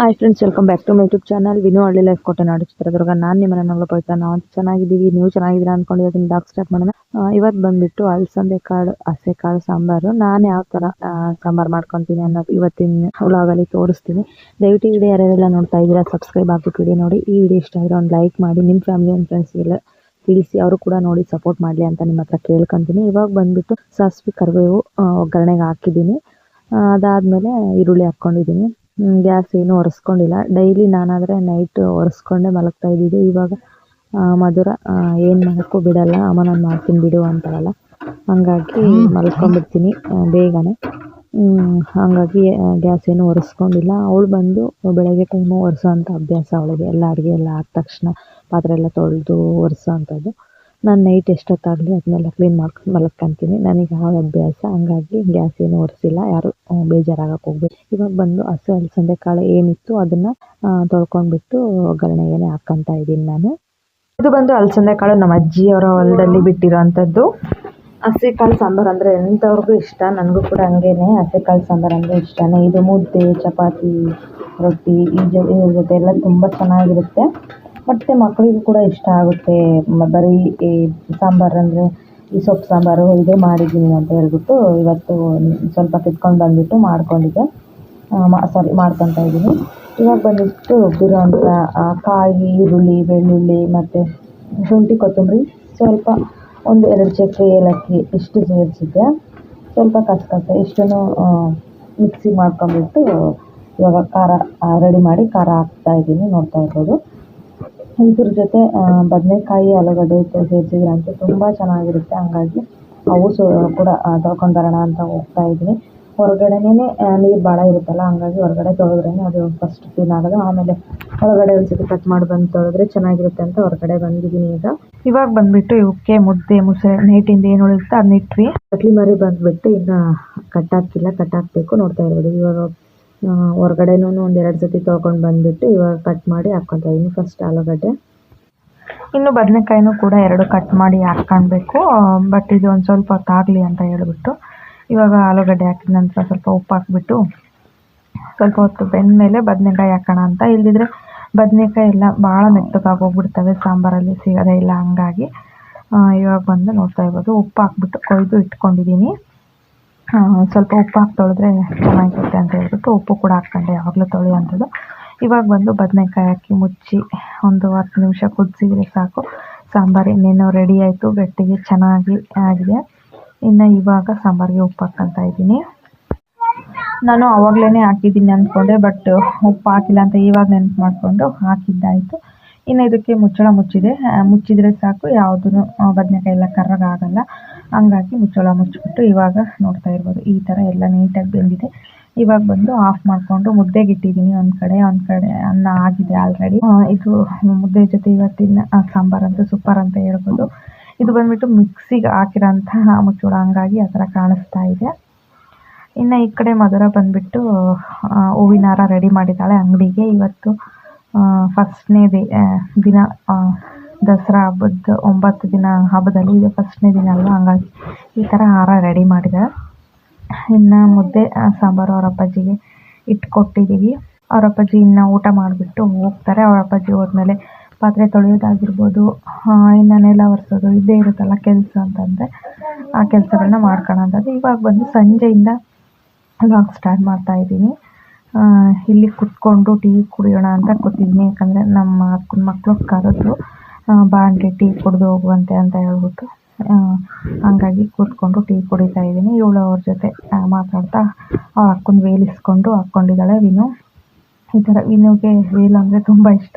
Hi friends welcome back to my YouTube channel Vino Halli life ಕೊಟ್ಟನಾಡು Chitradurga ನಾನು ನಿಮ್ಮನ್ನ ನೋಡಲು ಪವಿತ್ರ ನಾವು ಚೆನ್ನಾಗಿದ್ದೀವಿ, ನೀವು ಚೆನ್ನಾಗಿದ್ದೀರಾ ಅನ್ಕೊಂಡಿದ್ದೀನಿ ಡಾಕ್ ಸ್ಟಾರ್ಟ್ ಮಾಡೋಣ. ಇವತ್ತು ಬಂದ್ಬಿಟ್ಟು ಅಲಸಂದೆ ಕಾಳು, ಹಸೆ ಕಾಳು, ಸಾಂಬಾರು. ನಾನು ಯಾವ ಥರ ಸಾಂಬಾರು ಮಾಡ್ಕೊತೀನಿ ಅನ್ನೋದು ಇವತ್ತಿನ ವ್ಲಾಗಲ್ಲಿ ತೋರಿಸ್ತೀನಿ. ದಯವಿಟ್ಟು ವಿಡಿಯೋ ಯಾರ್ಯಾರೆಲ್ಲ ನೋಡ್ತಾ ಇದ್ದೀರಾ ಸಬ್ಸ್ಕ್ರೈಬ್ ಆಗ್ಬಿಟ್ಟು ವಿಡಿಯೋ ನೋಡಿ. ಈ ವಿಡಿಯೋ ಇಷ್ಟ ಆದರೆ ಒಂದು ಲೈಕ್ ಮಾಡಿ ನಿಮ್ಮ ಫ್ಯಾಮಿಲಿ ಆ್ಯಂಡ್ ಫ್ರೆಂಡ್ಸ್ಗೆಲ್ಲ ತಿಳಿಸಿ, ಅವರು ಕೂಡ ನೋಡಿ ಸಪೋರ್ಟ್ ಮಾಡಲಿ ಅಂತ ನಿಮ್ಮ ಹತ್ರ ಕೇಳ್ಕೊತೀನಿ. ಇವಾಗ ಬಂದ್ಬಿಟ್ಟು ಸಾಸಿವೆ ಕರಿಬೇವು ಒಗ್ಗರಣೆಗೆ ಹಾಕಿದ್ದೀನಿ. ಅದಾದ್ಮೇಲೆ ಈರುಳ್ಳಿ ಹಾಕ್ಕೊಂಡಿದ್ದೀನಿ ಗ್ಯಾಸ್ ಏನು ಒರೆಸ್ಕೊಂಡಿಲ್ಲ. ಡೈಲಿ ನಾನಾದರೆ ನೈಟ್ ಒರೆಸ್ಕೊಂಡೆ ಮಲಗ್ತಾ ಇದ್ದಿದ್ದು. ಇವಾಗ ಮಧುರ ಏನು ಮಾಡೋಕ್ಕೂ ಬಿಡಲ್ಲ. ಅಮ್ಮ ನಾನು ಮಾಡ್ತೀನಿ ಬಿಡು ಅಂತಾರಲ್ಲ ಹಂಗಾಗಿ ಮಲ್ಕೊಂಡ್ಬಿಡ್ತೀನಿ ಬೇಗನೆ. ಹಾಗಾಗಿ ಗ್ಯಾಸ್ ಏನು ಒರೆಸ್ಕೊಂಡಿಲ್ಲ. ಅವಳು ಬಂದು ಬೆಳಗ್ಗೆ ಟೈಮು ಒರೆಸೋ ಅಂಥ ಅಭ್ಯಾಸ ಅವಳಿಗೆ. ಎಲ್ಲ ಅಡುಗೆ ಎಲ್ಲ ಆದ ತಕ್ಷಣ ಪಾತ್ರೆ ಎಲ್ಲ ತೊಳೆದು ಒರೆಸೋ ಅಂಥದ್ದು. ನಾನು ನೈಟ್ ಎಷ್ಟೊತ್ತಾಗಲಿ ಅದನ್ನೆಲ್ಲ ಕ್ಲೀನ್ ಮಾಡ್ಕೊಂಡು ಮಲ್ಕೊಂತೀನಿ ನನಗೆ ಆ ಅಭ್ಯಾಸ? ಹಂಗಾಗಿ ಗ್ಯಾಸ್ ಏನು ಒರೆಸಿಲ್ಲ. ಯಾರು ಬೇಜಾರಾಗಕ್ಕೆ ಹೋಗ್ಬೇಕು ಇವಾಗ ಬಂದು ಹಸು ಅಲಸಂದೆ ಕಾಳು ಏನಿತ್ತು ಅದನ್ನು ತೊಳ್ಕೊಂಡ್ಬಿಟ್ಟು ಒಗ್ಗರಣೆಗೆ ಹಾಕ್ಕೊತಾ ಇದ್ದೀನಿ ನಾನು. ಇದು ಬಂದು ಅಲಸಂದೆ ಕಾಳು ನಮ್ಮ ಅಜ್ಜಿಯವರ ಹೊಲದಲ್ಲಿ ಬಿಟ್ಟಿರೋವಂಥದ್ದು ಹಸಿ ಕಾಳು ಸಾಂಬಾರು ಅಂದರೆ ಎಂಥವ್ರಿಗೂ ಇಷ್ಟ. ನನಗೂ ಕೂಡ ಹಂಗೇನೆ. ಹಸಿ ಕಾಳು ಸಾಂಬಾರು ಅಂದರೆ ಇಷ್ಟನೇ. ಇದು ಮುದ್ದೆ, ಚಪಾತಿ, ರೊಟ್ಟಿ, ಈ ಜೊತೆ ಎಲ್ಲ ತುಂಬ ಚೆನ್ನಾಗಿರುತ್ತೆ. ಮತ್ತು ಮಕ್ಕಳಿಗೂ ಕೂಡ ಇಷ್ಟ ಆಗುತ್ತೆ. ಬರೀ ಈ ಸಾಂಬಾರು ಅಂದರೆ ಈ ಸೊಪ್ಪು ಸಾಂಬಾರು ಇದೇ ಮಾಡಿದ್ದೀನಿ ಅಂತ ಹೇಳ್ಬಿಟ್ಟು ಇವತ್ತು ಸ್ವಲ್ಪ ಕಿತ್ಕೊಂಡು ಬಂದುಬಿಟ್ಟು ಮಾಡ್ಕೊಂಡಿದ್ದೆ. ಸಾರಿ ಮಾಡ್ಕೊತಾ ಇದ್ದೀನಿ. ಇವಾಗ ಬಂದ್ಬಿಟ್ಟು ರುಬ್ಬಿರೋಂಥ ಆ, ಕಾಯಿ ಈರುಳ್ಳಿ ಬೆಳ್ಳುಳ್ಳಿ ಮತ್ತು ಶುಂಠಿ ಕೊತ್ತಂಬರಿ ಸ್ವಲ್ಪ ಒಂದು ಎರಡು ಚಕ್ಕೆ ಏಲಕ್ಕಿ ಇಷ್ಟು ಸೇರಿಸಿದ್ದೆ. ಸ್ವಲ್ಪ ಕಸಕಸೆ ಇಷ್ಟನ್ನು ಮಿಕ್ಸಿ ಮಾಡ್ಕೊಂಡ್ಬಿಟ್ಟು ಇವಾಗ ಖಾರ ರೆಡಿ ಮಾಡಿ ಖಾರ ಹಾಕ್ತಾ ಇದ್ದೀನಿ ನೋಡ್ತಾ ಇರ್ಬೋದು. ಇದ್ರ ಜೊತೆ ಬದನೆಕಾಯಿ, ಆಲೂಗಡ್ಡೆ ಸೇರಿಸಿದ್ರೆ ಅಂತೂ ತುಂಬ ಚೆನ್ನಾಗಿರುತ್ತೆ. ಹಂಗಾಗಿ ಅವು ಕೂಡ ತೊಳ್ಕೊಂಡು ಬರೋಣ ಅಂತ ಹೋಗ್ತಾ ಇದ್ದೀನಿ. ಹೊರಗಡೆನೇ ನೀರು ಭಾಳ ಇರುತ್ತಲ್ಲ, ಹಂಗಾಗಿ ಹೊರಗಡೆ ತೊಳೆದ್ರೇ ಅದು ಫಸ್ಟ್ ಕ್ಲೀನ್ ಆಗೋದು. ಆಮೇಲೆ ಒಳಗಡೆ ಒಂದ್ಸತಿ ಕಟ್ ಮಾಡಿ ಬಂದು ತೊಳೆದ್ರೆ ಚೆನ್ನಾಗಿರುತ್ತೆ ಅಂತ ಹೊರಗಡೆ ಬಂದಿದ್ದೀನಿ ಈಗ. ಇವಾಗ ಬಂದ್ಬಿಟ್ಟು ಇವಕ್ಕೆ ಮುದ್ದೆ ಮುಸೆ ನೈಟಿಂದ ಏನು ಉಳಿಯುತ್ತೆ ಅದನ್ನ ಇಟ್ವಿ. ಕಟ್ಲಿ ಮರಿ ಬಂದ್ಬಿಟ್ಟು ಇನ್ನು ಕಟ್ಟಾಕಿಲ್ಲ ಕಟ್ಟಾಕಬೇಕು ನೋಡ್ತಾ ಇರ್ಬೋದು. ಇವಾಗ ಹೊರ್ಗಡೆನೂ ಒಂದೆರಡು ಸತಿ ತೊಳ್ಕೊಂಡು ಬಂದುಬಿಟ್ಟು ಇವಾಗ ಕಟ್ ಮಾಡಿ ಹಾಕ್ಕೊತಾ ಇದ್ದೀನಿ ಫಸ್ಟ್ ಆಲೂಗಡ್ಡೆ. ಇನ್ನು ಬದನೆಕಾಯಿನೂ ಕೂಡ ಎರಡು ಕಟ್ ಮಾಡಿ ಹಾಕ್ಕೊಳ್ಬೇಕು. ಬಟ್ ಇದು ಒಂದು ಸ್ವಲ್ಪ ಹೊತ್ತಾಗಲಿ ಅಂತ ಹೇಳಿಬಿಟ್ಟು ಇವಾಗ ಆಲೂಗಡ್ಡೆ ಹಾಕಿದ ನಂತರ ಸ್ವಲ್ಪ ಉಪ್ಪು ಹಾಕ್ಬಿಟ್ಟು ಸ್ವಲ್ಪ ಹೊತ್ತು ಬೆಂದ ಮೇಲೆ ಬದನೆಕಾಯಿ ಹಾಕೋಣ ಅಂತ. ಇಲ್ಲದಿದ್ರೆ ಬದನೆಕಾಯಿ ಎಲ್ಲ ಭಾಳ ಮೆತ್ತಗಾಗೋಗ್ಬಿಡ್ತವೆ. ಸಾಂಬಾರಲ್ಲಿ ಸಿಗೋದೇ ಇಲ್ಲ ಹಂಗಾಗಿ. ಇವಾಗ ಬಂದು ನೋಡ್ತಾ ಇರ್ಬೋದು. ಉಪ್ಪು ಹಾಕ್ಬಿಟ್ಟು ಕೊಯ್ದು ಇಟ್ಕೊಂಡಿದ್ದೀನಿ. ಸ್ವಲ್ಪ ಉಪ್ಪು ಹಾಕಿ ತೊಳೆದ್ರೆ ಚೆನ್ನಾಗಿರುತ್ತೆ ಅಂತ ಹೇಳ್ಬಿಟ್ಟು ಉಪ್ಪು ಕೂಡ ಹಾಕ್ಕೊಂಡೆ ಯಾವಾಗಲೂ ತೊಳೆಯುವಂಥದ್ದು ಇವಾಗ ಬಂದು ಬದನೆಕಾಯಿ ಹಾಕಿ ಮುಚ್ಚಿ ಒಂದು ಹತ್ತು ನಿಮಿಷ ಕುದಿಸಿದ್ರೆ ಸಾಕು. ಸಾಂಬಾರು ಇನ್ನೇನು ರೆಡಿ ಆಯಿತು, ಗಟ್ಟಿಗೆ ಚೆನ್ನಾಗಿ ಆಗಿದೆ. ಇನ್ನು ಇವಾಗ ಸಾಂಬಾರಿಗೆ ಉಪ್ಪು ಹಾಕ್ಕೊತಾ ಇದ್ದೀನಿ. ನಾನು ಆವಾಗಲೇ ಹಾಕಿದ್ದೀನಿ ಅಂದ್ಕೊಂಡೆ, ಬಟ್ ಉಪ್ಪು ಹಾಕಿಲ್ಲ ಅಂತ ಇವಾಗ ನೆನಪು ಮಾಡಿಕೊಂಡು ಹಾಕಿದ್ದಾಯಿತು. ಇನ್ನು ಇದಕ್ಕೆ ಮುಚ್ಚಳ ಮುಚ್ಚಿದೆ. ಮುಚ್ಚಿದ್ರೆ ಸಾಕು ಯಾವುದೂ ಬದನೆಕಾಯಿ ಎಲ್ಲ ಕರ್ರಗಾಗಲ್ಲ ಹಂಗಾಗಿ ಮುಚ್ಚಳ ಮುಚ್ಚಿಬಿಟ್ಟು ಇವಾಗ ನೋಡ್ತಾ ಇರ್ಬೋದು. ಈ ಥರ ಎಲ್ಲ ನೀಟಾಗಿ ಬೆಂದಿದೆ. ಇವಾಗ ಬಂದು ಆಫ್ ಮಾಡಿಕೊಂಡು ಮುದ್ದೆಗೆ ಇಟ್ಟಿದ್ದೀನಿ ಒಂದು ಕಡೆ ಒಂದು ಕಡೆ ಅನ್ನ ಆಗಿದೆ ಆಲ್ರೆಡಿ ಇದು ಮುದ್ದೆ ಜೊತೆ ಇವತ್ತಿನ ಸಾಂಬಾರು ಅಂತ, ಸೂಪರ್ ಅಂತ ಹೇಳ್ಬೋದು. ಇದು ಬಂದ್ಬಿಟ್ಟು ಮಿಕ್ಸಿಗೆ ಹಾಕಿರೋಂತಹ ಮುಚ್ಚಳ, ಹಂಗಾಗಿ ಆ ಥರ ಕಾಣಿಸ್ತಾ ಇದೆ. ಇನ್ನು ಈ ಕಡೆ ಮಧುರ ಬಂದ್ಬಿಟ್ಟು ಹೂವಿನಾರ ರೆಡಿ ಮಾಡಿದ್ದಾಳೆ ಅಂಗಡಿಗೆ. ಇವತ್ತು ಫಸ್ಟ್ನೇ ದಿನ ದಸರಾ ಹಬ್ಬದ ಒಂಬತ್ತು ದಿನ ಹಬ್ಬದಲ್ಲಿ ಇದು ಫಸ್ಟ್ನೇ ದಿನ ಅಲ್ವಾ? ಹಾಗಾಗಿ ಈ ಥರ ಹಾರ ರೆಡಿ ಮಾಡಿದ್ದಾರೆ ಇನ್ನು ಮುದ್ದೆ ಸಾಂಬಾರು ಅವ್ರ ಅಪ್ಪಾಜಿಗೆ ಇಟ್ಕೊಟ್ಟಿದ್ದೀವಿ ಅವ್ರ ಅಪ್ಪಾಜಿ ಇನ್ನು ಊಟ ಮಾಡಿಬಿಟ್ಟು ಹೋಗ್ತಾರೆ. ಅವ್ರ ಅಪ್ಪಾಜಿ ಹೋದ್ಮೇಲೆ ಪಾತ್ರೆ ತೊಳೆಯೋದಾಗಿರ್ಬೋದು ಇನ್ನು ನೆಲ ಒರೆಸೋದು ಇದ್ದೇ ಇರುತ್ತಲ್ಲ ಕೆಲಸ ಅಂತಂದರೆ ಆ ಕೆಲಸಗಳನ್ನ ಮಾಡ್ಕೊಳ್ಳೋಂಥದ್ದು ಇವಾಗ ಬಂದು ಸಂಜೆಯಿಂದ ವ್ಲಾಗ್ ಸ್ಟಾರ್ಟ್ ಮಾಡ್ತಾ ಇದ್ದೀನಿ. ಆ, ಇಲ್ಲಿ ಕುತ್ಕೊಂಡು ಟೀ ಕುಡಿಯೋಣ ಅಂತ ಕೂತಿದ್ದೀನಿ ಯಾಕಂದರೆ ನಮ್ಮ ಅಕ್ಕನ ಮಕ್ಕಳು ಕರೆದ್ರು ಆ, ಬಾ ಆಂಟಿ ಟೀ ಕುಡಿದು ಹೋಗುವಂತೆ ಅಂತ ಹೇಳ್ಬಿಟ್ಟು ಹಾಗಾಗಿ ಕೂತ್ಕೊಂಡು ಟೀ ಕುಡಿತಾ ಇದ್ದೀನಿ. ಇವಳು ಅವ್ರ ಜೊತೆ ಮಾತಾಡ್ತಾ ಅವ್ರ ಅಕ್ಕನ ವೇಲಿಸ್ಕೊಂಡು ಹಾಕ್ಕೊಂಡಿದ್ದಾಳೆ ವಿನು. ಈ ಥರ ವಿನುಗೆ ವೇಲ್ ಅಂದರೆ ತುಂಬ ಇಷ್ಟ.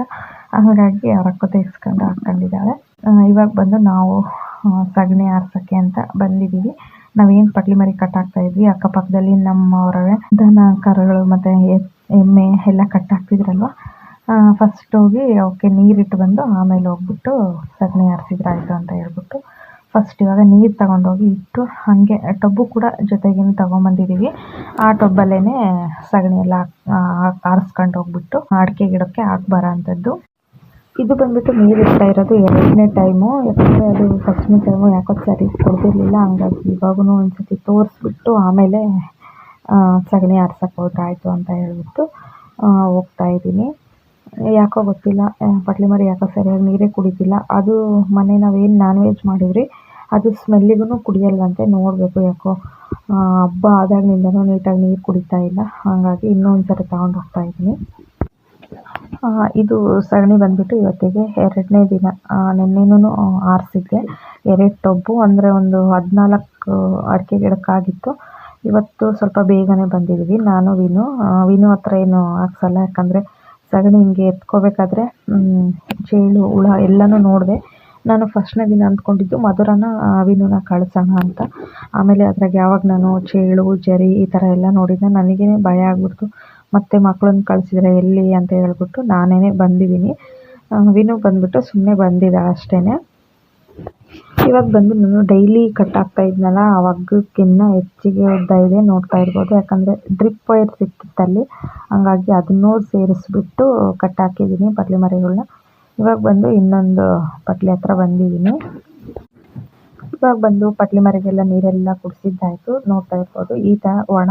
ಹಾಗಾಗಿ ಅವ್ರ ಅಕ್ಕತೆ ಇಸ್ಕೊಂಡು ಹಾಕ್ಕೊಂಡಿದ್ದಾಳೆ ಇವಾಗ ಬಂದು ನಾವು ಸಗಣಿ ಆರ್ಸೋಕ್ಕೆ ಅಂತ ಬಂದಿದ್ದೀವಿ. ನಾವೇನು ಪಟ್ಲಿ ಮರಿ ಕಟ್ಟಾಕ್ತಾ ಇದ್ವಿ, ಅಕ್ಕಪಕ್ಕದಲ್ಲಿ ನಮ್ಮವರವೇ ದನ, ಕರುಗಳು ಮತ್ತೆ ಎಮ್ಮೆ ಎಲ್ಲ ಕಟ್ಟಾಕ್ತಿದ್ರಲ್ವ? ಫಸ್ಟ್ ಹೋಗಿ ಅವಕ್ಕೆ ನೀರಿಟ್ಟು ಬಂದು ಆಮೇಲೆ ಹೋಗ್ಬಿಟ್ಟು ಸಗಣಿ ಆರಿಸಿದ್ರಾಯ್ತು ಅಂತ ಹೇಳ್ಬಿಟ್ಟು ಫಸ್ಟ್ ಇವಾಗ ನೀರು ತಗೊಂಡೋಗಿ ಇಟ್ಟು ಹಾಗೆ ಟಬ್ಬು ಕೂಡ ಜೊತೆಗಿನ ತೊಗೊಂಬಂದಿದ್ದೀವಿ ಆ ಟಬ್ಬಲ್ಲೇನೆ ಸಗಣಿ ಎಲ್ಲ ಆರಿಸ್ಕೊಂಡು ಹೋಗ್ಬಿಟ್ಟು ಅಡಿಕೆ ಗಿಡಕ್ಕೆ ಹಾಕ್ಬರೋ ಅಂಥದ್ದು ಇದು ಬಂದ್ಬಿಟ್ಟು ನೀರು ಇಡ್ತಾ ಇರೋದು ಎರಡನೇ ಟೈಮು ಯಾಕಂದರೆ ಅದು ಫಸ್ಟ್ನೇ ಟೈಮು ಯಾಕೋ ಸರಿ ಕೊಡ್ತಿರ್ಲಿಲ್ಲ ಹಂಗಾಗಿ ಇವಾಗೂ ಒಂದ್ಸತಿ ತೋರಿಸ್ಬಿಟ್ಟು ಆಮೇಲೆ ಸಗಣಿ ಆರ್ಸಕ್ಕೆ ಹೋದ್ರಾಯ್ತು ಅಂತ ಹೇಳಿಬಿಟ್ಟು ಹೋಗ್ತಾ ಇದ್ದೀನಿ. ಯಾಕೋ ಗೊತ್ತಿಲ್ಲ. ಪಟ್ಲಿ ಮರಿ ಯಾಕೋ ಸರಿಯಾಗಿ ನೀರೇ ಕುಡಿತಿಲ್ಲ ಅದು ಮೊನ್ನೆ ನಾವೇನು ನಾನ್ ವೆಜ್ ಮಾಡಿದ್ರಿ ಅದು ಸ್ಮೆಲ್ಲಿಗೂ ಕುಡಿಯಲ್ವಂತೆ ನೋಡಬೇಕು ಯಾಕೋ. ಹಬ್ಬ ಆದಾಗಿನಿಂದನೂ ನೀಟಾಗಿ ನೀರು ಕುಡಿತಾ ಇಲ್ಲ. ಹಾಗಾಗಿ ಇನ್ನೊಂದು ಸರಿ ತಗೊಂಡು ಹೋಗ್ತಾ ಇದ್ದೀನಿ. ಇದು ಸಗಣಿ ಬಂದ್ಬಿಟ್ಟು ಇವತ್ತಿಗೆ ಎರಡನೇ ದಿನ. ನಿನ್ನೆನೂ ಆರಿಸಿದ್ದೆ. ಎರಡು ಟೊಬ್ಬು ಅಂದರೆ ಒಂದು ಹದಿನಾಲ್ಕು ಅಡಿಕೆ ಗಿಡಕ್ಕಾಗಿತ್ತು. ಇವತ್ತು ಸ್ವಲ್ಪ ಬೇಗನೆ ಬಂದಿದ್ದೀವಿ ನಾನು, ವಿನು ವಿನು ಹತ್ರ ಏನು ಹಾಕ್ಸಲ್ಲ. ಯಾಕಂದರೆ ಸಗಣಿ ಹಿಂಗೆ ಎತ್ಕೋಬೇಕಾದ್ರೆ ಚೇಳು, ಹುಳ ಎಲ್ಲನೂ ನೋಡಿದೆ. ನಾನು ಫಸ್ಟ್ನೇ ದಿನ ಅಂದ್ಕೊಂಡಿದ್ದು ಮಧುರನ ವಿನೂನ ಕಳ್ಸೋಣ ಅಂತ. ಆಮೇಲೆ ಅದ್ರಾಗ ಯಾವಾಗ ನಾನು ಚೇಳು, ಜರಿ ಈ ಥರ ಎಲ್ಲ ನೋಡಿದ್ದೆ ನನಗೇ ಭಯ ಆಗ್ಬಿಡ್ತು. ಮತ್ತೆ ಮಕ್ಕಳನ್ನ ಕಳಿಸಿದ್ರೆ ಎಲ್ಲಿ ಅಂತ ಹೇಳ್ಬಿಟ್ಟು ನಾನೇ ಬಂದಿದ್ದೀನಿ. ವಿನು ಬಂದ್ಬಿಟ್ಟು ಸುಮ್ಮನೆ ಬಂದಿದ್ದಾಳೆ ಅಷ್ಟೇ ಇವಾಗ ಬಂದು ನಾನು ಡೈಲಿ ಕಟ್ ಆಗ್ತಾ ಇದ್ನಲ್ಲ ಆ ಹಗ್ಗಕ್ಕಿನ್ನ ಹೆಚ್ಚಿಗೆ ಉದ್ದ ಇದೆ ನೋಡ್ತಾ ಇರ್ಬೋದು. ಯಾಕಂದರೆ ಡ್ರಿಪ್ ವೈರ್ ಸಿಕ್ಕಿತ್ತಲ್ಲಿ, ಹಂಗಾಗಿ ಅದನ್ನೂ ಸೇರಿಸ್ಬಿಟ್ಟು ಕಟ್ ಹಾಕಿದ್ದೀನಿ ಪಟ್ಲಿ ಮರಿಗಳನ್ನ ಇವಾಗ ಬಂದು ಇನ್ನೊಂದು ಪಟ್ಲಿ ಹತ್ರ ಬಂದಿದ್ದೀನಿ. ಇವಾಗ ಬಂದು ಪಟ್ಲಿ ಮರಿಗೆಲ್ಲ ನೀರೆಲ್ಲ ಕುಡಿಸಿದ್ದಾಯಿತು, ನೋಡ್ತಾ ಇರ್ಬೋದು. ಈ ಥರ ಒಣ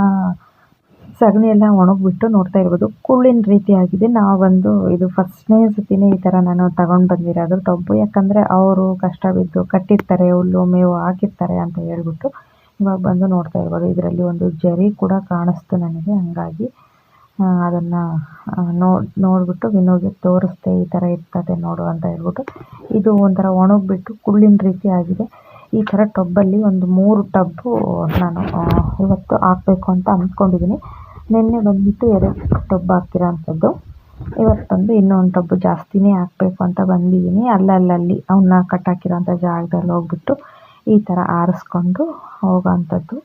ಸಗಣಿ ಎಲ್ಲ ಒಣಗಿಬಿಟ್ಟು ನೋಡ್ತಾ ಇರ್ಬೋದು. ಕುಳ್ಳಿನ ರೀತಿ ಆಗಿದೆ. ನಾವು ಬಂದು ಇದು ಫಸ್ಟ್ನೇ ಸತಿನೇ ಈ ಥರ ನಾನು ತಗೊಂಡು ಬಂದಿರೋದು ಟೊಬ್ಬು ಯಾಕಂದರೆ ಅವರು ಕಷ್ಟ ಬಿದ್ದು ಕಟ್ಟಿರ್ತಾರೆ, ಹುಲ್ಲು, ಮೇವು ಹಾಕಿರ್ತಾರೆ ಅಂತ ಹೇಳ್ಬಿಟ್ಟು ಇವಾಗ ಬಂದು ನೋಡ್ತಾ ಇರ್ಬೋದು. ಇದರಲ್ಲಿ ಒಂದು ಜರಿ ಕೂಡ ಕಾಣಿಸ್ತು ನನಗೆ. ಹಂಗಾಗಿ ಅದನ್ನು ನೋಡಿ ನೋಡಿಬಿಟ್ಟು ವಿನೋಗೆ ತೋರಿಸ್ದೆ ಈ ಥರ ಇರ್ತದೆ ನೋಡು ಅಂತ ಹೇಳ್ಬಿಟ್ಟು. ಇದು ಒಂಥರ ಒಣಗಿಬಿಟ್ಟು ಕುಳ್ಳಿನ ರೀತಿ ಆಗಿದೆ. ಈ ಥರ ಟಬ್ಬಲ್ಲಿ ಒಂದು ಮೂರು ಟಬ್ಬು ನಾನು ಇವತ್ತು ಹಾಕಬೇಕು ಅಂತ ಅಂದ್ಕೊಂಡಿದ್ದೀನಿ ನಿನ್ನೆ ಬಂದುಬಿಟ್ಟು ಎರಡು ಟಬ್ ಹಾಕ್ತಿರೋ ಅಂಥದ್ದು ಇವತ್ತು ಬಂದು ಇನ್ನೊಂದು ಟಬ್ಬು ಜಾಸ್ತಿನೇ ಹಾಕಬೇಕು ಅಂತ ಬಂದಿದ್ದೀನಿ ಅಲ್ಲಲ್ಲಲ್ಲಿ ಅವನ್ನ ಕಟ್ಟಾಕಿರೋಂಥ ಜಾಗದಲ್ಲಿ ಹೋಗ್ಬಿಟ್ಟು ಈ ಥರ ಆರಿಸ್ಕೊಂಡು ಹೋಗೋ ಅಂಥದ್ದು.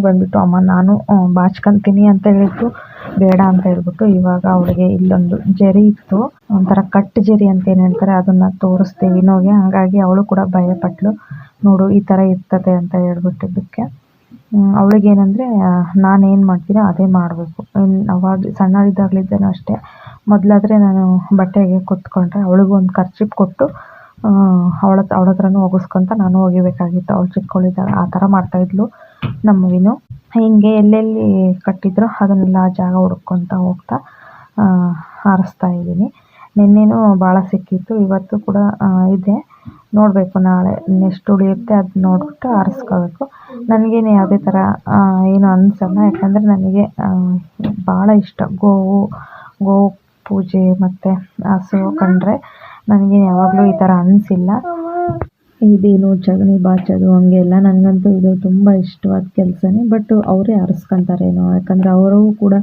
ಬಂದುಬಿಟ್ಟು, ಅಮ್ಮ, ನಾನು ಬಾಚ್ಕೊಂತೀನಿ ಅಂತ ಹೇಳಿದ್ದು. ಬೇಡ ಅಂತ ಹೇಳ್ಬಿಟ್ಟು ಇವಾಗ ಅವಳಿಗೆ ಇಲ್ಲೊಂದು ಜರಿ ಇತ್ತು. ಒಂಥರ ಕಟ್ ಜರಿ ಅಂತ ಏನು ಹೇಳ್ತಾರೆ, ಅದನ್ನ ತೋರಿಸ್ತೀವಿ. ವಿನೋಗೆ ಹಾಗಾಗಿ ಅವಳು ಕೂಡ ಭಯಪಟ್ಲು. ನೋಡು, ಈ ಥರ ಇರ್ತದೆ ಅಂತ ಹೇಳ್ಬಿಟ್ಟಿದ್ದಕ್ಕೆ ನಾನೇನು ನಾನು ಏನು ಮಾಡ್ತೀನೋ ಅದೇ ಮಾಡಬೇಕು. ಅವಾಗ ಸಣ್ಣಳಿದ್ದಾಗಲಿದ್ದೇನೂ ಅಷ್ಟೇ. ಮೊದಲಾದರೆ ನಾನು ಬಟ್ಟೆಗೆ ಕುತ್ಕೊಂಡ್ರೆ ಅವಳಿಗೂ ಒಂದು ಖರ್ಚಿಪ್ ಕೊಟ್ಟು ಅವಳ ಅವಳ ಹತ್ರನೂ ಒಗಿಸ್ಕೊಂತ ನಾನು ಒಗಿಬೇಕಾಗಿತ್ತು ಅವಳು ಚಿಕ್ಕವಳಿದ್ದಾಗ ಆ ಥರ ಮಾಡ್ತಾಯಿದ್ಲು ನಮ್ಮ ಹೀಗೆ ಎಲ್ಲೆಲ್ಲಿ ಕಟ್ಟಿದ್ರು ಅದನ್ನೆಲ್ಲ ಜಾಗ ಹುಡ್ಕೊತ ಹೋಗ್ತಾ ಹಾರಿಸ್ತಾ ಇದ್ದೀನಿ. ನಿನ್ನೆನೂ ಭಾಳ ಸಿಕ್ಕಿತ್ತು. ಇವತ್ತು ಕೂಡ ಇದೆ. ನೋಡಬೇಕು ನಾಳೆ. ನೆಕ್ಸ್ಟ್ ಉಳಿಯುತ್ತೆ ಅದು ನೋಡಿಬಿಟ್ಟು ಆರಿಸ್ಕೋಬೇಕು ನನಗೇನು ಯಾವುದೇ ಥರ ಏನು ಅನಿಸಲ್ಲ. ಯಾಕಂದರೆ ನನಗೆ ಭಾಳ ಇಷ್ಟ. ಗೋವು ಗೋವು ಪೂಜೆ ಮತ್ತು ಹಸು ಕಂಡ್ರೆ. ನನಗೇನು ಯಾವಾಗಲೂ ಈ ಥರ ಅನಿಸಿಲ್ಲ. ಇದೇನು ಸಗಣಿ ಬಾಚೋದು ಹಂಗೆಲ್ಲ ನನಗಂತೂ ಇದು ತುಂಬ ಇಷ್ಟವಾದ ಕೆಲಸನೇ. ಬಟ್ ಅವರೇ ಆರಿಸ್ಕೊಂತಾರೇನೋ. ಯಾಕಂದರೆ ಅವರು ಕೂಡ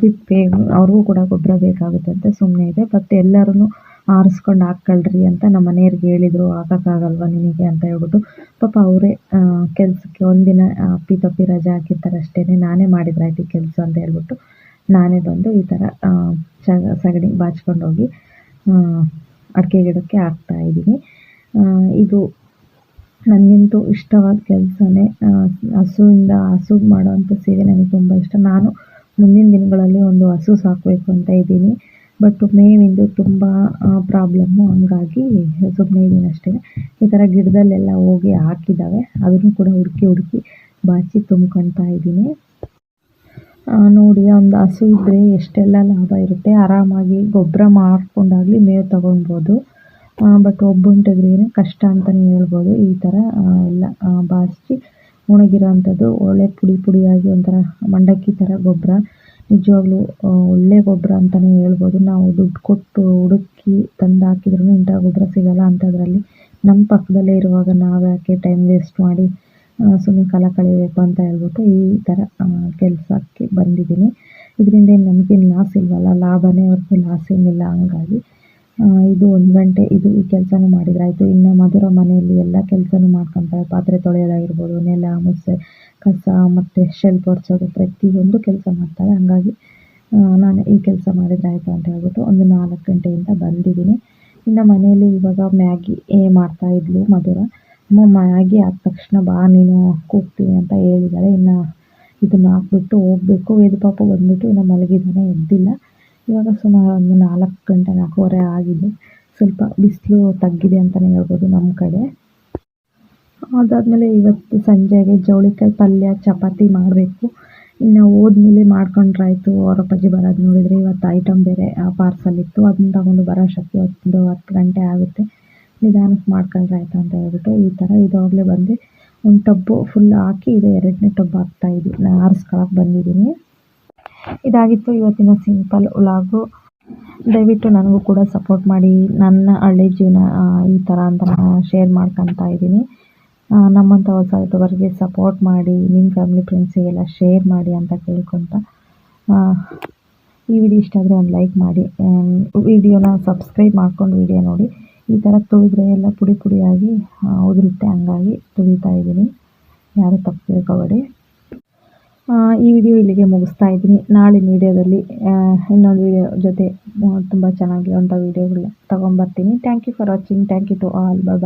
ತಿಪ್ಪೆ, ಅವ್ರಿಗೂ ಕೂಡ ಗೊಬ್ಬರ ಬೇಕಾಗುತ್ತೆ ಅಂತ ಸುಮ್ಮನೆ ಇದೆ. ಬಟ್ ಎಲ್ಲರೂ ಆರಿಸ್ಕೊಂಡು ಹಾಕ್ಕೊಳ್ರಿ ಅಂತ ನಮ್ಮ ಮನೆಯವ್ರಿಗೆ ಹೇಳಿದರು. ಹಾಕೋಕ್ಕಾಗಲ್ವ ನಿನಗೆ ಅಂತ ಹೇಳ್ಬಿಟ್ಟು. ಪಾಪ ಅವರೇ ಕೆಲಸಕ್ಕೆ ಒಂದಿನ ಅಪ್ಪಿ ತಪ್ಪಿ ರಜೆ ಹಾಕಿರ್ತಾರೆ ಅಷ್ಟೇ ನಾನೇ ಮಾಡಿದ್ರಾಯ್ತು ಕೆಲಸ ಅಂತ ಹೇಳ್ಬಿಟ್ಟು ನಾನೇ ಬಂದು ಈ ಥರ ಸಗಣಿ ಬಾಚ್ಕೊಂಡು ಹೋಗಿ ಅಡಿಕೆ ಗಿಡಕ್ಕೆ ಹಾಕ್ತಾ ಇದ್ದೀನಿ. ಇದು ನನಗಂತೂ ಇಷ್ಟವಾದ ಕೆಲಸನೇ ಹಸುವಿಂದ ಹಸುಗೆ ಮಾಡೋವಂಥ ಸೇವೆ ನನಗೆ ತುಂಬ ಇಷ್ಟ. ನಾನು ಮುಂದಿನ ದಿನಗಳಲ್ಲಿ ಒಂದು ಹಸು ಸಾಕಬೇಕು ಅಂತ ಇದ್ದೀನಿ. ಬಟ್ ಮೇವಿಂದು ತುಂಬ ಪ್ರಾಬ್ಲಮ್ಮು ಹಂಗಾಗಿ ಸುಮ್ಮನೆ ಇದ್ದೀನಿ ಅಷ್ಟೇ ಈ ಥರ ಗಿಡದಲ್ಲೆಲ್ಲ ಹೋಗಿ ಹಾಕಿದ್ದಾವೆ. ಅದನ್ನು ಕೂಡ ಹುಡುಕಿ ಹುಡುಕಿ ಬಾಚಿ ತುಂಬ್ಕೊತಾ ಇದ್ದೀನಿ. ನೋಡಿ, ಒಂದು ಹಸು ಇದ್ದರೆ ಎಷ್ಟೆಲ್ಲ ಲಾಭ ಇರುತ್ತೆ. ಆರಾಮಾಗಿ ಗೊಬ್ಬರ ಮಾಡಿಕೊಂಡಾಗಲಿ ಮೇವು ತಗೊಳ್ಬೋದು ಬಟ್ ಒಬ್ಬಂಟಿಗ್ರಿಗೆ ಕಷ್ಟ ಅಂತಲೇ ಹೇಳ್ಬೋದು. ಈ ಥರ ಎಲ್ಲ ಬಾಸಿ ಒಣಗಿರೋವಂಥದ್ದು ಒಳ್ಳೆ ಪುಡಿ ಪುಡಿಯಾಗಿ ಒಂಥರ ಮಂಡಕ್ಕಿ ಥರ ಗೊಬ್ಬರ, ನಿಜವಾಗ್ಲೂ ಒಳ್ಳೆ ಗೊಬ್ಬರ ಅಂತಲೇ ಹೇಳ್ಬೋದು. ನಾವು ದುಡ್ಡು ಕೊಟ್ಟು ಹುಡುಕಿ ತಂದು ಹಾಕಿದ್ರೂ ಇಂಥ ಗೊಬ್ಬರ ಸಿಗಲ್ಲ ಅಂಥದ್ರಲ್ಲಿ ನಮ್ಮ ಪಕ್ಕದಲ್ಲೇ ಇರುವಾಗ ನಾವು ಯಾಕೆ ಟೈಮ್ ವೇಸ್ಟ್ ಮಾಡಿ ಸುಮ್ಮನೆ ಕಾಲ ಕಳಿಬೇಕು ಅಂತ ಹೇಳ್ಬಿಟ್ಟು ಈ ಥರ ಕೆಲಸಕ್ಕೆ ಬಂದಿದ್ದೀನಿ. ಇದರಿಂದ ಏನು ನಮಗೇನು ಲಾಸ್ ಇಲ್ವಲ್ಲ? ಲಾಭನೇ ಹೊರತು ಲಾಸ್ ಏನಿಲ್ಲ ಹಂಗಾಗಿ. ಇದು ಒಂದು ಗಂಟೆ ಇದು ಈ ಕೆಲಸನೂ ಮಾಡಿದ್ರಾಯಿತು. ಇನ್ನು ಮಧುರ ಮನೆಯಲ್ಲಿ ಎಲ್ಲ ಕೆಲಸನೂ ಮಾಡ್ಕೊತಾರೆ. ಪಾತ್ರೆ ತೊಳೆಯೋದಾಗಿರ್ಬೋದು, ನೆಲ ಮುಸೆ ಕಸ ಮತ್ತು ಶೆಲ್ಫ್ ಒರೆಸೋದು ಪ್ರತಿಯೊಂದು ಕೆಲಸ ಮಾಡ್ತಾಳೆ ಹಂಗಾಗಿ ನಾನು ಈ ಕೆಲಸ ಮಾಡಿದ್ರಾಯಿತು ಅಂತ ಹೇಳ್ಬಿಟ್ಟು ಒಂದು ನಾಲ್ಕು ಗಂಟೆಯಿಂದ ಬಂದಿದ್ದೀನಿ. ಇನ್ನು ಮನೆಯಲ್ಲಿ ಇವಾಗ ಮ್ಯಾಗಿ ಮಾಡ್ತಾ ಮಾಡ್ತಾಯಿದ್ಲು ಮಧುರ. ಅಮ್ಮ ಮ್ಯಾಗಿ ಆದ ತಕ್ಷಣ ಬಾ, ನೀನು ಕೂಗ್ತೀನಿ ಅಂತ ಹೇಳಿದ್ದಾಳೆ ಇನ್ನು ಇದನ್ನು ಹಾಕ್ಬಿಟ್ಟು ಹೋಗಬೇಕು. ವೇದ ಪಾಪ ಬಂದುಬಿಟ್ಟು ಇನ್ನು ಮಲಗಿದ್ದಾನೆ, ಎದ್ದಿಲ್ಲ. ಇವಾಗ ಸುಮಾರು ಒಂದು ನಾಲ್ಕು ಗಂಟೆ, ನಾಲ್ಕೂವರೆ ಆಗಿದೆ. ಸ್ವಲ್ಪ ಬಿಸಿಲು ತಗ್ಗಿದೆ ಅಂತಲೇ ಹೇಳ್ಬೋದು ನಮ್ಮ ಕಡೆ. ಅದಾದಮೇಲೆ ಇವತ್ತು ಸಂಜೆಗೆ ಜವಳಿಕಾಯಿ ಪಲ್ಯ, ಚಪಾತಿ ಮಾಡಬೇಕು. ಇನ್ನು ಹೋದ್ಮೇಲೆ ಮಾಡ್ಕೊಂಡ್ರಾಯ್ತು. ಅವ್ರ ಅಪ್ಪಾಜಿ ಬರೋದು ನೋಡಿದರೆ ಇವತ್ತು ಐಟಮ್ ಬೇರೆ ಪಾರ್ಸಲ್ ಇತ್ತು. ಅದನ್ನ ತಗೊಂಡು ಬರೋ ಶಕ್ತಿ ಒಂದು ಹತ್ತು ಗಂಟೆ ಆಗುತ್ತೆ. ನಿಧಾನಕ್ಕೆ ಮಾಡ್ಕೊಂಡ್ರಾಯ್ತು ಅಂತ ಹೇಳ್ಬಿಟ್ಟು ಈ ಥರ ಇದಾಗಲೇ ಬಂದು ಒಂದು ಟಬ್ಬು ಫುಲ್ ಹಾಕಿ ಇದು ಎರಡನೇ ಟಬ್ ಹಾಕ್ತಾಯಿದ್ವಿ ನಾನು ಆರಿಸ್ಕೊಳಕ್ಕೆ ಬಂದಿದ್ದೀನಿ. ಇದಾಗಿತ್ತು ಇವತ್ತಿನ ಸಿಂಪಲ್ ಉಲಾಗು ದಯವಿಟ್ಟು ನನಗೂ ಕೂಡ ಸಪೋರ್ಟ್ ಮಾಡಿ ನನ್ನ ಹಳ್ಳಿ ಜೀವನ ಈ ಥರ ಅಂತ ನಾನು ಶೇರ್ ಮಾಡ್ಕೊತಾ ಇದ್ದೀನಿ. ನಮ್ಮಂಥ ಹೊಸ ಯೂಟ್ಯೂಬರ್ಗೆ ಸಪೋರ್ಟ್ ಮಾಡಿ, ನಿಮ್ಮ ಫ್ಯಾಮಿಲಿ ಫ್ರೆಂಡ್ಸಿಗೆಲ್ಲ ಶೇರ್ ಮಾಡಿ ಅಂತ ಕೇಳ್ಕೊತ ಈ ವಿಡಿಯೋ ಇಷ್ಟ ಆದರೆ ಒಂದು ಲೈಕ್ ಮಾಡಿ ವಿಡಿಯೋನ ಸಬ್ಸ್ಕ್ರೈಬ್ ಮಾಡ್ಕೊಂಡು ವಿಡಿಯೋ ನೋಡಿ. ಈ ಥರ ತುಳಿದ್ರೆ ಎಲ್ಲ ಪುಡಿ ಪುಡಿಯಾಗಿ ಉದುರುತ್ತೆ. ಹಂಗಾಗಿ ತುಳಿತಾ ಇದ್ದೀನಿ. ಯಾರು ತಪ್ಪು ತಿಳ್ಕೊಬೇಡಿ. ಈ ವಿಡಿಯೋ ಇಲ್ಲಿಗೆ ಮುಗಿಸ್ತಾ ಇದ್ದೀನಿ. ನಾಳಿನ ವಿಡಿಯೋದಲ್ಲಿ ಇನ್ನೊಂದು ವಿಡಿಯೋ ಜೊತೆ ತುಂಬ ಚೆನ್ನಾಗಿರುವಂಥ ವಿಡಿಯೋಗಳು ತೊಗೊಂಬರ್ತೀನಿ. Thank you for watching thank you to all bye